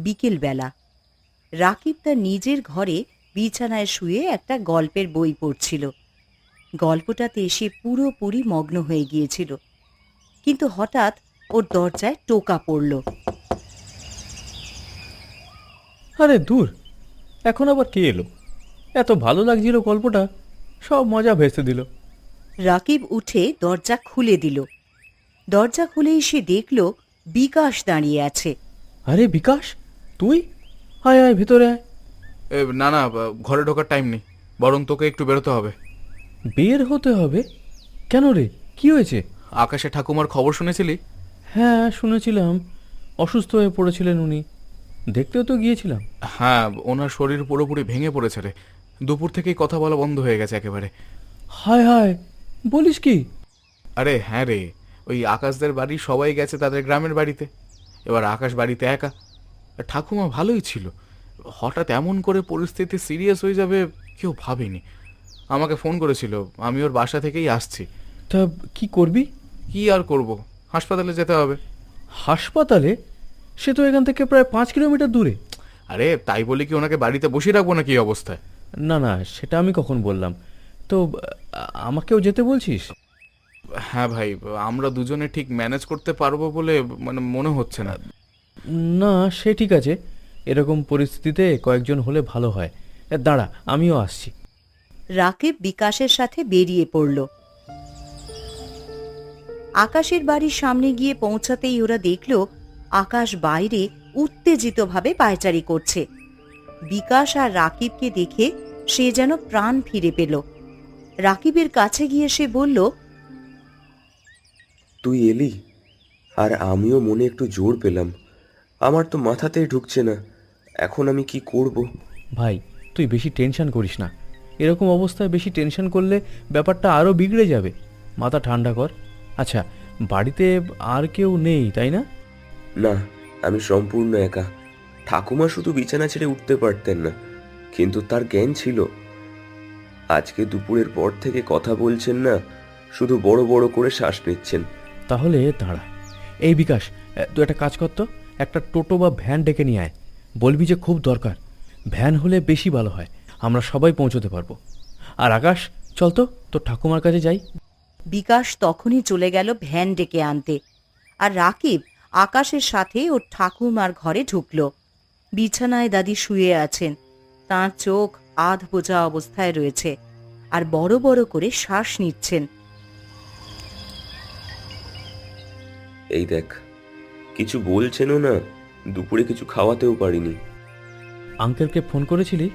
বিকেলবেলা। রাকিব তার নিজের ঘরে বিছানায় শুয়ে একটা গল্পের বই পড়ছিল। গল্পটাতে সে পুরোপুরি মগ্ন হয়ে গিয়েছিল। কিন্তু হঠাৎ ওর দরজায় টোকা পড়ল। আরে দূর এখন আবার কে এলো? এত ভালো লাগছিল গল্পটা সব মজা ভেসে দিল। রাকিব উঠে দরজা খুলে দিল। দরজা খুলেই সে দেখল বিকাশ দাঁড়িয়ে আছে। আরে বিকাশ তুই? আয় আয় ভিতরে আয়। এ, না না বা- ঘরে ঢোকার টাইম নেই। বরং তোকে একটু বেরোতে হবে। বের হতে হবে? কেন রে? কি হয়েছে? আকাশে ঠাকুমার খবর শুনেছিলি? হ্যাঁ শুনেছিলাম। অসুস্থ হয়ে পড়েছিলেন উনি। দেখতেও তো গিয়েছিলাম। হ্যাঁ ওনার শরীর পুরোপুরি ভেঙে পড়েছে রে। দুপুর থেকেই কথা বলা বন্ধ হয়ে গেছে একেবারে। হায় হায় বলিস কি? আরে হ্যাঁ রে ওই আকাশদের বাড়ি সবাই গেছে তাদের গ্রামের বাড়িতে। এবার আকাশ বাড়িতে একা। ঠাকুমা ভালোই ছিল। হঠাৎ এমন করে পরিস্থিতি সিরিয়াস হয়ে যাবে কেউ ভাবেনি। আমাকে ফোন করেছিল আমি ওর বাসা থেকেই আসছি। তা কি করবি? কি আর করব? হাসপাতালে যেতে হবে। হাসপাতালে? সে তো এখান থেকে প্রায় পাঁচ কিলোমিটার দূরে। আরে তাই বলে কি ওনাকে বাড়িতে বসিয়ে রাখব নাকি এই অবস্থায়? না না সেটা আমি কখন বললাম। তো আমাকেও যেতে বলছিস? হ্যাঁ ভাই আমরা দুজনে ঠিক ম্যানেজ করতে পারব বলে মানে মনে হচ্ছে না। না সে ঠিক আছে। এরকম পরিস্থিতিতে কয়েকজন হলে ভালো হয়। দাঁড়া আমিও আসছি। রাকিব বিকাশের সাথে বেরিয়ে পড়ল। আকাশের বাড়ির সামনে গিয়ে পৌঁছাতেই ওরা দেখল আকাশ বাইরে উত্তেজিতভাবে পায়চারি করছে। বিকাশ আর রাকিবকে দেখে সে যেন প্রাণ ফিরে পেল। রাকিবের কাছে গিয়ে সে বলল তুই এলি আর আমিও মনে একটু জোর পেলাম। আমার তো মাথাতেই ঢুকছে না। এখন আমি কি করব? ভাই তুই বেশি টেনশন করিস না। এরকম অবস্থায় বেশি টেনশন করলে ব্যাপারটা আরও বিগড়ে যাবে। মাথা ঠান্ডা কর। আচ্ছা বাড়িতে আর কেউ নেই তাই না? না আমি সম্পূর্ণ একা। ঠাকুমা শুধু বিছানা ছেড়ে উঠতে পারতেন না কিন্তু তার জ্ঞান ছিল। আজকে দুপুরের পর থেকে কথা বলছেন না শুধু বড় বড় করে শ্বাস নিচ্ছেন। তাহলে দাঁড়া। এই বিকাশ তুই একটা কাজ কর তো। একটা টোটো বা ভ্যান ডেকে নিয়ে আয়। বলবি যে খুব দরকার। ভ্যান হলে বেশি ভালো হয়। আমরা সবাই পৌঁছতে পারব। আর আকাশ চল তো তোর ঠাকুমার কাছে যাই। বিকাশ তখনই চলে গেল ভ্যান ডেকে আনতে। আর রাকিব আকাশের সাথে ওর ঠাকুমার ঘরে ঢুকল। বিছানায় দাদি শুয়ে আছেন। তার চোখ আধ বোঝা অবস্থায় রয়েছে। আর বড় বড় করে শ্বাস নিচ্ছেন। এই দেখ কিছু বলছেনও না। দুপুরে কিছু খাওয়াতেও পারিনি। আঙ্কেলকে ফোন করেছিলি?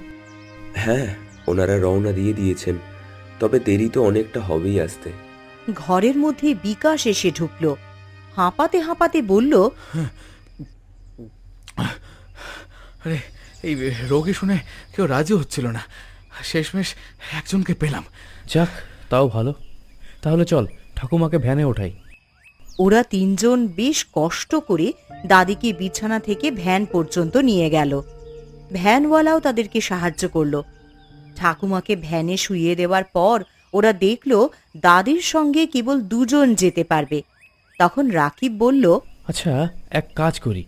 হ্যাঁ ওনারা রওনা দিয়ে দিয়েছেন। তবে দেরি তো অনেকটা হবেই আসতে। ঘরের মধ্যে বিকাশ এসে ঢুকলো। হাঁপাতে হাঁপাতে বলল আরে এই রোগী শুনে কেউ রাজি হচ্ছিল না। শেষমেশ একজনকে পেলাম। যাক তাও ভালো। তাহলে চল ঠাকুমাকে ভ্যানে ওঠাই। ওরা তিনজন বেশ কষ্ট করে দাদিকে বিছানা থেকে ভ্যান পর্যন্ত নিয়ে গেল। ভ্যানওয়ালাও তাদেরকে সাহায্য করল। ঠাকুমাকে ভ্যানে শুইয়ে দেওয়ার পর ওরা দেখল দাদির সঙ্গে কেবল দুজন যেতে পারবে। তখন রাকিব বলল আচ্ছা এক কাজ করি।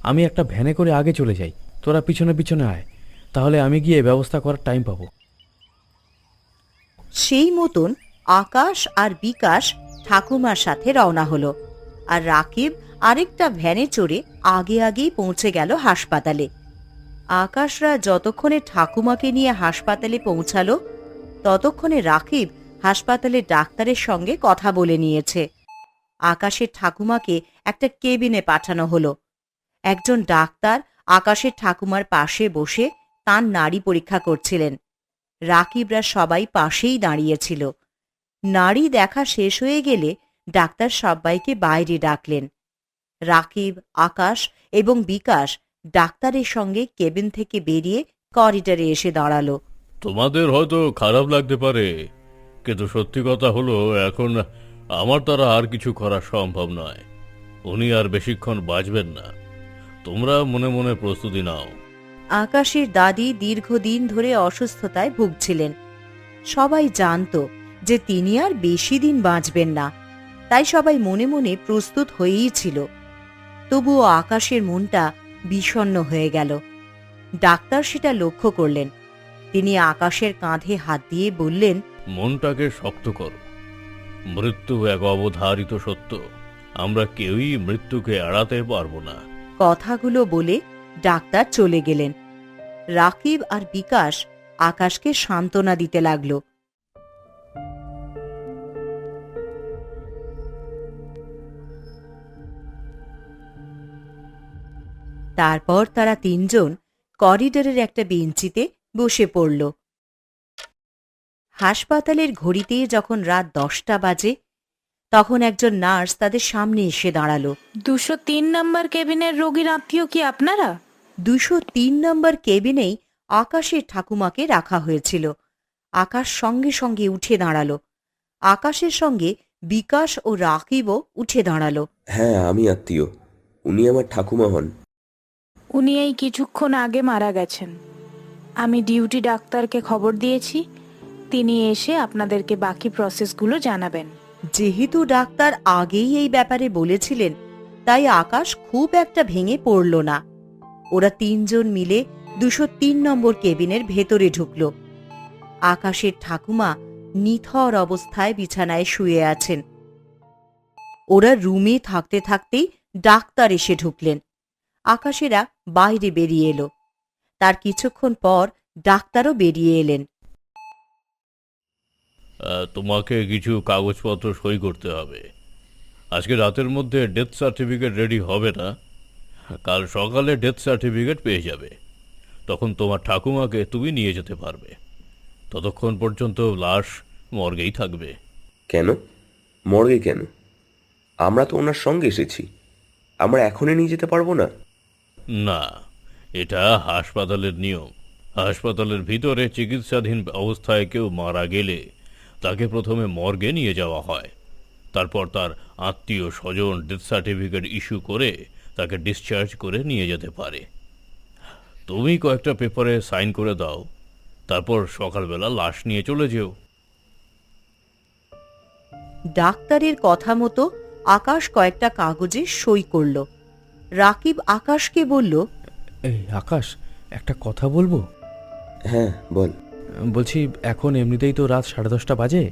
আমি একটা ভ্যানে করে আগে চলে যাই। তোরা পিছনে পিছনে আয়। তাহলে আমি গিয়ে ব্যবস্থা করার টাইম পাবো। সেই মতন আকাশ আর বিকাশ ঠাকুমার সাথে রওনা হলো। আর রাকিব আরেকটা ভ্যানে চড়ে আগে আগেই পৌঁছে গেল হাসপাতালে। আকাশরা যতক্ষণে ঠাকুমাকে নিয়ে হাসপাতালে পৌঁছালো, ততক্ষণে রাকিব হাসপাতালে ডাক্তারের সঙ্গে কথা বলে নিয়েছে। আকাশের ঠাকুমাকে একটা কেবিনে পাঠানো হলো। একজন ডাক্তার আকাশের ঠাকুমার পাশে বসে তার নাড়ি পরীক্ষা করছিলেন। রাকিবরা সবাই পাশেই দাঁড়িয়েছিল নারী দেখা শেষ হয়ে গেলে ডাক্তার সবাইকে বাইরে ডাকলেন। রাকিব আকাশ এবং বিকাশ ডাক্তারের সঙ্গে কেবিন থেকে বেরিয়ে করিডরে এসে দাঁড়াল। তোমাদের হয়তো খারাপ লাগতে পারে কিন্তু সত্যি কথা হলো এখন আমার দ্বারা আর কিছু করা সম্ভব নয়। উনি আর বেশিক্ষণ বাঁচবেন না। তোমরা মনে মনে প্রস্তুতি নাও। আকাশের দাদি দীর্ঘদিন ধরে অসুস্থতায় ভুগছিলেন। সবাই জানতো যে তিনি আর বেশি দিন বাঁচবেন না। তাই সবাই মনে মনে প্রস্তুত হয়েই ছিল। তবুও আকাশের মনটা বিষণ্ণ হয়ে গেল। ডাক্তার সেটা লক্ষ্য করলেন। তিনি আকাশের কাঁধে হাত দিয়ে বললেন মনটাকে শক্ত করো। মৃত্যু এক অবধারিত সত্য। আমরা কেউই মৃত্যুকে এড়াতে পারব না। কথাগুলো বলে ডাক্তার চলে গেলেন। রাকিব আর বিকাশ আকাশকে সান্ত্বনা দিতে লাগল। তারপর তারা তিনজন করিডোরের একটা বেঞ্চিতে বসে পড়ল। হাসপাতালের ঘড়িতে যখন রাত দশটা বাজে তখন একজন নার্স তাদের সামনে এসে দাঁড়াল। দুশো তিন নম্বর কেবিনের রোগীর আত্মীয় কি আপনারা? দুশো তিন নম্বর কেবিনেই আকাশের ঠাকুমাকে রাখা হয়েছিল। আকাশ সঙ্গে সঙ্গে উঠে দাঁড়াল। আকাশের সঙ্গে বিকাশ ও রাকিবও উঠে দাঁড়াল। হ্যাঁ আমি আত্মীয়। উনি আমার ঠাকুমা হন। উনি এই কিছুক্ষণ আগে মারা গেছেন। আমি ডিউটি ডাক্তারকে খবর দিয়েছি। তিনি এসে আপনাদেরকে বাকি প্রসেসগুলো জানাবেন। যেহেতু ডাক্তার আগেই এই ব্যাপারে বলেছিলেন, তাই আকাশ খুব একটা ভেঙে পড়ল না। ওরা তিনজন মিলে দুশো তিন নম্বর কেবিনের ভেতরে ঢুকল। আকাশের ঠাকুমা নিথর অবস্থায় বিছানায় শুয়ে আছেন। ওরা রুমে থাকতে থাকতেই ডাক্তার এসে ঢুকলেন। আকাশেরা বাইরে বেরিয়ে এলো। তার কিছুক্ষণ পর ডাক্তারও বেরিয়ে এলেন। তোমাকে কিছু কাগজপত্র সই করতে হবে। আজকে রাতের মধ্যে ডেথ সার্টিফিকেট রেডি হবে না। কাল সকালে ডেথ সার্টিফিকেট পেয়ে যাবে। তখন তোমার ঠাকুমাকে তুমি নিয়ে যেতে পারবে। ততক্ষণ পর্যন্ত লাশ মর্গেই থাকবে। কেন? মর্গে কেন? আমরা তো ওনার সঙ্গে এসেছি। আমরা এখনই নিয়ে যেতে পারব না? না, এটা হাসপাতালের নিয়ম। হাসপাতালের ভিতরে চিকিৎসাধীন অবস্থায় কেউ মারা গেলে তাকে প্রথমে মর্গে নিয়ে যাওয়া হয়। তারপর তার আত্মীয় স্বজন ডেথ সার্টিফিকেট ইস্যু করে তাকে ডিসচার্জ করে নিয়ে যেতে পারে। তুমি কয়েকটা পেপারে সাইন করে দাও, তারপর সকালবেলা লাশ নিয়ে চলে যেও। ডাক্তারের কথা মতো আকাশ কয়েকটা কাগজে সই করল। রাকিব আকাশকে বলল এই আকাশ একটা কথা বলব? হ্যাঁ বল। বলছি এখন এমনিতেই তো রাত সাড়ে দশটা বাজে।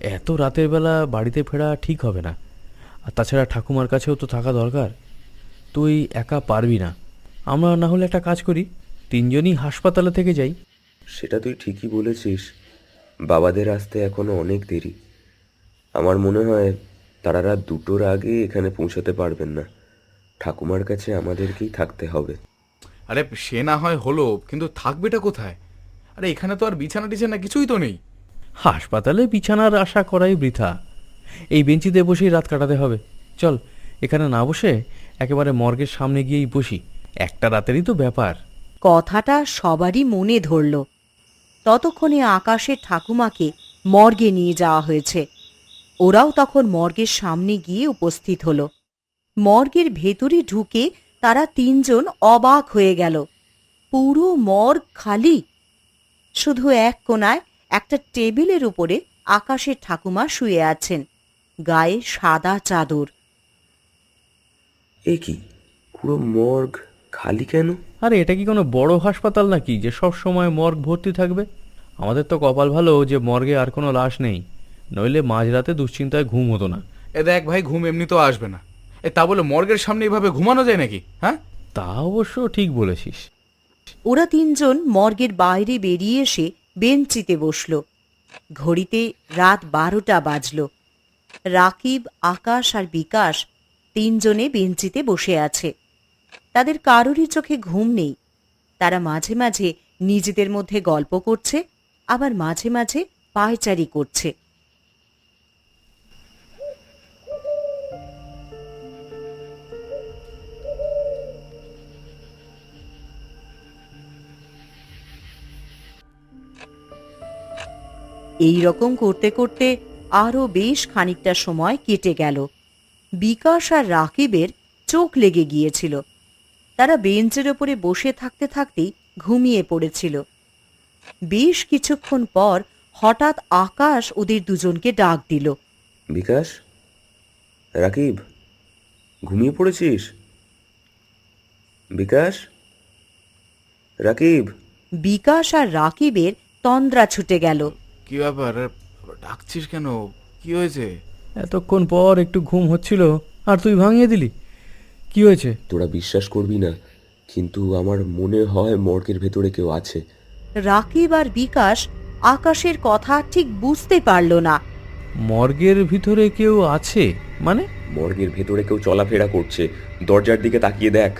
এত রাতের বেলা বাড়িতে ফেরা ঠিক হবে না। আর তাছাড়া ঠাকুমার কাছেও তো থাকা দরকার। তুই একা পারবি না। আমরা না হলে একটা কাজ করি তিনজনই হাসপাতালে থেকে যাই। সেটা তুই ঠিকই বলেছিস। বাবাদের আসতে এখনও অনেক দেরি। আমার মনে হয় তারা রাত দুটোর আগে এখানে পৌঁছাতে পারবেন না। ঠাকুমার কাছে আমাদেরকেই থাকতে হবে। আরে সে না হয় হলো কিন্তু থাকবেটা কোথায়? আরে এখানে তো আর বিছানা টিছানা কিছুই তো নেই। হাসপাতালে বিছানার আশা করাই বৃথা। এই বেঞ্চিতে বসেই রাত কাটাতে হবে। চল এখানে না বসে একেবারে মর্গের সামনে গিয়েই বসি। একটা রাতেরই তো ব্যাপার। কথাটা সবারই মনে ধরল। ততক্ষণে আকাশের ঠাকুমাকে মর্গে নিয়ে যাওয়া হয়েছে। ওরাও তখন মর্গের সামনে গিয়ে উপস্থিত হল। মর্গের ভেতরে ঢুকে তারা তিনজন অবাক হয়ে গেল। পুরো মর্গ খালি। শুধু এক কোনায় একটা টেবিলের উপরে আকাশের ঠাকুমা শুয়ে আছেন গায়ে সাদা চাদর। এ কি পুরো মর্গ খালি কেন? আরে এটা কি কোনো বড় হাসপাতাল নাকি যে সব সময় মর্গ ভর্তি থাকবে? আমাদের তো কপাল ভালো যে মর্গে আর কোনো লাশ নেই নইলে মাঝরাতে দুশ্চিন্তায় ঘুম হতো না। এ দেখ ভাই ঘুম এমনি তো আসবে না। এ তা বলে মর্গের সামনে এভাবে ঘুমানো যায় নাকি? হ্যাঁ? তা অবশ্য ঠিক বলেছিস। ওরা তিনজন মর্গের বাইরে বেরিয়ে এসে বেঞ্চিতে বসল। ঘড়িতে রাত বারোটা বাজল। রাকিব আকাশ আর বিকাশ তিনজনে বেঞ্চিতে বসে আছে। তাদের কারোরই চোখে ঘুম নেই। তারা মাঝে মাঝে নিজেদের মধ্যে গল্প করছে আবার মাঝে মাঝে পায়চারি করছে। এই রকম করতে করতে আরও বেশ খানিকটা সময় কেটে গেল। বিকাশ আর রাকিবের চোখ লেগে গিয়েছিল। তারা বেঞ্চের ওপরে বসে থাকতে থাকতেই ঘুমিয়ে পড়েছিল। বেশ কিছুক্ষণ পর হঠাৎ আকাশ ওদের দুজনকে ডাক দিল। বিকাশ? রাকিব ঘুমিয়ে পড়েছিস? বিকাশ? রাকিব? বিকাশ আর রাকিবের তন্দ্রা ছুটে গেল। কি ব্যাপার? ডাকছিস কেন? কি হয়েছে? এতক্ষণ পর একটু ঘুম হচ্ছিল আর তুই ভাঙিয়ে দিলি। কি হয়েছে? তোরা বিশ্বাস করবি না কিন্তু আমার মনে হয় মর্গের ভেতরে কেউ আছে। রাকিব আর বিকাশ আকাশের কথা ঠিক বুঝতে পারল না। মর্গের ভিতরে কেউ আছে? মানে? মর্গের ভেতরে কেউ চলাফেরা করছে। দরজার দিকে তাকিয়ে দেখ।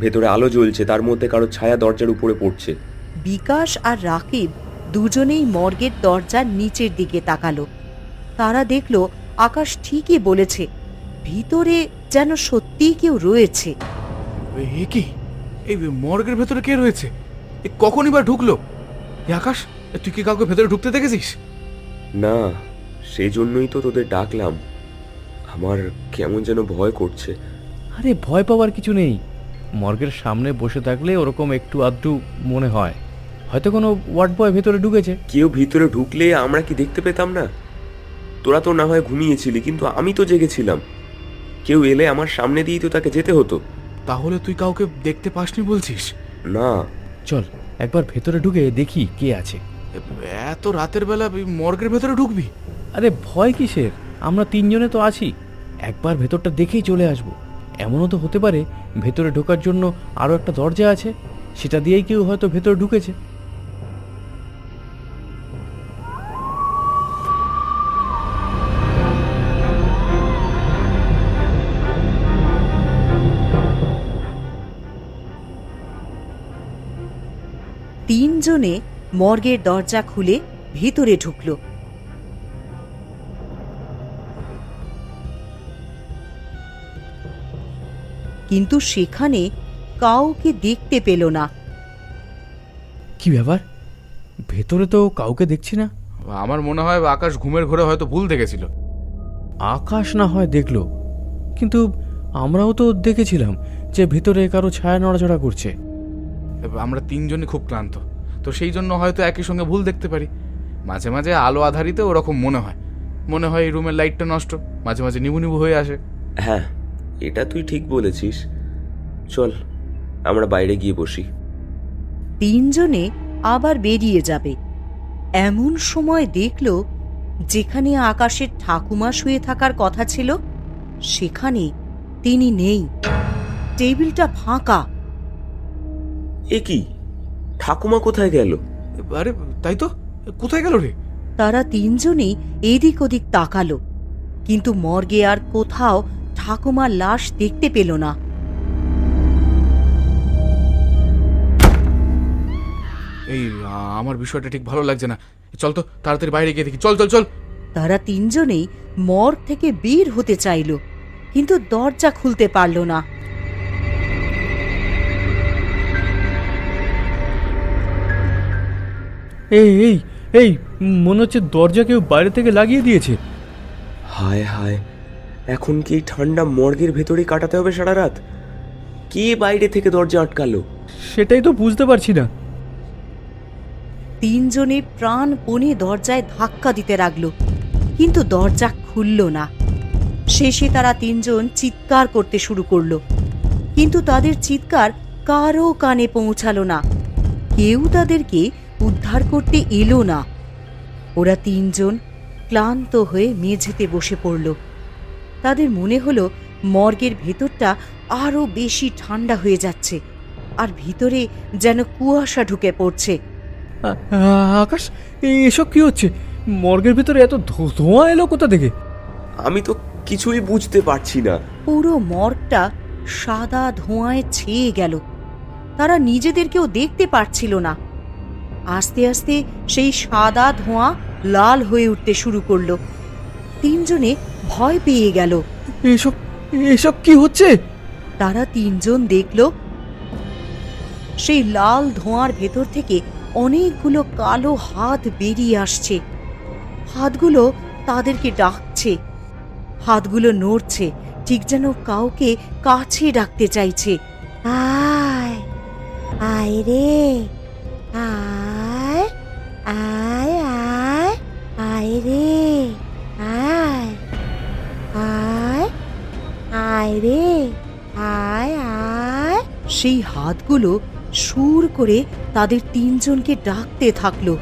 ভেতরে আলো জ্বলছে তার মধ্যে কারও ছায়া দরজার উপরে পড়ছে। বিকাশ আর রাকিব দুজনেই মর্গের দরজার নিচের দিকে তাকালো। তারা দেখল আকাশ ঠিকই বলেছে ভিতরে যেন সত্যিই কেউ রয়েছে। এ কি? এই মর্গের ভেতরে কে রয়েছে? এ কখনই বা ঢুকলো? এ আকাশ তুই কি কাউকে ভেতরে ঢুকতে দেখেছিস? না সেই জন্যই তো তোদের ডাকলাম। আমার কেমন যেন ভয় করছে। আরে ভয় পাওয়ার কিছু নেই। মর্গের সামনে বসে থাকলে ওরকম একটু আধটু মনে হয়। হয়তো কোনো ওয়ার্ড বয় ভেতরে ঢুকেছে। কেউ ভিতরে ঢুকলে আমরা কি দেখতে পেতাম না? তোরা তো না হয় ঘুমিয়েছিলি কিন্তু আমি তো জেগেছিলাম। কেউ এলে আমার সামনে দিয়েই তো তাকে যেতে হতো। তাহলে তুই কাউকে দেখতে পাসনি বলছিস? না। চল একবার ভেতরে ঢুকে দেখি কে আছে। এত রাতের বেলা মর্গের ভেতরে ঢুকবি? আরে ভয় কিসের? আমরা তিনজনে তো আছি। একবার ভেতরটা দেখেই চলে আসব। এমনও তো হতে পারে ভেতরে ঢোকার জন্য আরও একটা দরজা আছে। সেটা দিয়েই কেউ হয়তো ভেতরে ঢুকেছে। তিনজনে মর্গের দরজা খুলে ভিতরে ঢুকল। কিন্তু সেখানে কাউকে দেখতে পেল না। কি ব্যাপার? ভেতরে তো কাউকে দেখছি না। আমার মনে হয় আকাশ ঘুমের ঘরে হয়তো ভুল দেখেছিল। আকাশ না হয় দেখল কিন্তু আমরাও তো দেখেছিলাম যে ভেতরে কারও ছায়া নড়াচড়া করছে। আমরা তিনজনই খুব ক্লান্ত। তো সেই জন্য হয়তো একই সঙ্গে ভুল দেখতে পারি। মাঝে মাঝে আলো আধারিতে ওরকম মনে হয়। মনে হয় এই রুমের লাইটটা নষ্ট। মাঝে মাঝে নিবু নিবু হয়ে আসে। হ্যাঁ এটা তুই ঠিক বলেছিস। চল আমরা বাইরে গিয়ে বসি। তিনজনে আবার বেরিয়ে যাবে। এমন সময় দেখল যেখানে আকাশের ঠাকুমা শুয়ে থাকার কথা ছিল সেখানে তিনি নেই। টেবিলটা ফাঁকা। এ কি? ঠাকুমা কোথায় গেল? আরে তাই তো। কোথায় গেল রে? তারা তিনজনেই এদিক ওদিক তাকালো কিন্তু মর্গে আর কোথাও ঠাকুমার লাশ দেখতে পেল না। এই আমার বিষয়টা ঠিক ভালো লাগছে না। চল তো তাড়াতাড়ি বাইরে গিয়ে দেখি। চল চল চল। তারা তিনজনেই মর্গ থেকে বের হতে চাইল কিন্তু দরজা খুলতে পারল না। এই এই এই মনে হচ্ছে দরজা কেউ বাইরে থেকে লাগিয়ে দিয়েছে। হায় হায় এখন কি ঠান্ডা মর্গের ভেতরেই কাটাতে হবে সারা রাত? কে বাইরে থেকে দরজা আটকালো? সেটাই তো বুঝতে পারছি না। তিনজনে প্রাণপণে দরজায় ধাক্কা দিতে লাগল কিন্তু দরজা খুলল না। শেষে তারা তিনজন চিৎকার করতে শুরু করল কিন্তু তাদের চিৎকার কারও কানে পৌঁছালো না। কেউ তাদেরকে উদ্ধার করতে এলো না। ওরা তিনজন ক্লান্ত হয়ে মেঝেতে বসে পড়ল। তাদের মনে হলো মর্গের ভেতরটা আরও বেশি ঠান্ডা হয়ে যাচ্ছে আর ভিতরে যেন কুয়াশা ঢুকে পড়ছে। আকাশ এসব কি হচ্ছে? মর্গের ভিতরে এত ধো- ধোঁয়া এলো কোথা থেকে? আমি তো কিছুই বুঝতে পারছি না। পুরো মর্গটা সাদা ধোঁয়ায় ছেয়ে গেল। তারা নিজেদেরকেও দেখতে পারছিল না। আস্তে আস্তে সেই সাদা ধোঁয়া লাল হয়ে উঠতে শুরু করল। তিনজনে ভয় পেয়ে গেল। এসব এসব কি হচ্ছে? তারা তিনজন দেখল। সেই লাল ধোঁয়ার ভেতর থেকে অনেকগুলো কালো হাত বেরিয়ে আসছে। হাতগুলো তাদেরকে ডাকছে। হাতগুলো নড়ছে ঠিক যেন কাউকে কাছে ডাকতে চাইছে। আয় আয় রে আয়। আয় আয় আয় রে, আয় আয় আয় রে, আয় আয়। সেই হাতগুলো সুর করে তাদের তিনজনকে ডাকতে থাকল।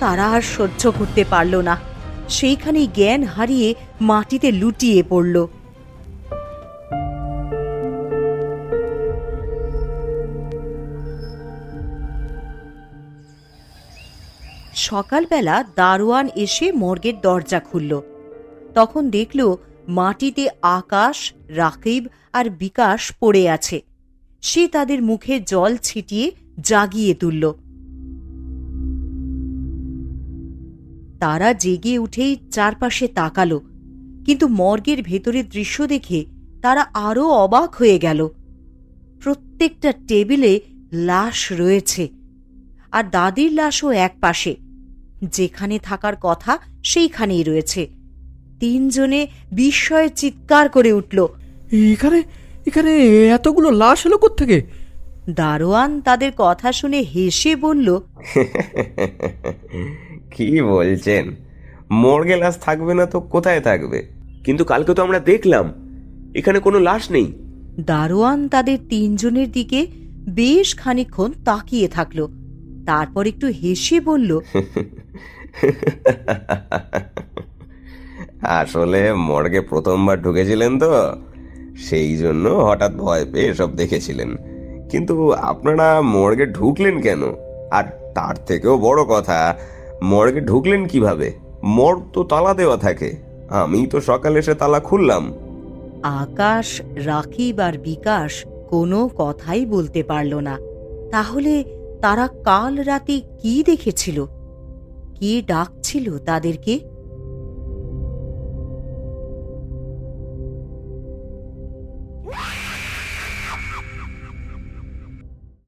তারা আর সহ্য করতে পারল না। সেইখানেই জ্ঞান হারিয়ে মাটিতে লুটিয়ে পড়ল। সকালবেলা দারোয়ান এসে মর্গের দরজা খুলল। তখন দেখল মাটিতে আকাশ, রাকিব আর বিকাশ পড়ে আছে। সে তাদের মুখে জল ছিটিয়ে জাগিয়ে তুলল। তারা জেগে উঠেই চারপাশে তাকালো, কিন্তু মর্গের ভেতরের দৃশ্য দেখে তারা আরও অবাক হয়ে গেল। প্রত্যেকটা টেবিলে লাশ রয়েছে, আর দাদির লাশও এক পাশে। যেখানে থাকার কথা সেইখানেই রয়েছে। তিনজনে বিস্ময়ে চিৎকার করে উঠল এখানে এখানে এতগুলো লাশ হলো থেকে দারোয়ান তাদের কথা শুনে হেসে বলল কি বলছেন? মর্গে লাশ থাকবে না তো কোথায় থাকবে? কিন্তু কালকে তো আমরা দেখলাম এখানে কোনো লাশ নেই। দারোয়ান তাদের তিনজনের দিকে বেশ খানিকক্ষণ তাকিয়ে থাকল। তারপর একটু হেসে বলল আসলে মর্গে প্রথমবার ঢুকেছিলেন তো সেই জন্য হঠাৎ ভয় পেয়ে সব দেখেছিলেন। কিন্তু আপনারা মর্গে ঢুকলেন কেন? আর তার থেকেও বড় কথা মর্গে ঢুকলেন কীভাবে? মর্গ তো তালা দেওয়া থাকে আমি তো সকালে এসে তালা খুললাম। আকাশ রাকিব আর বিকাশ কোনো কথাই বলতে পারল না। তাহলে তারা কাল রাতে কি দেখেছিল? কে ডাকছিল তাদেরকে?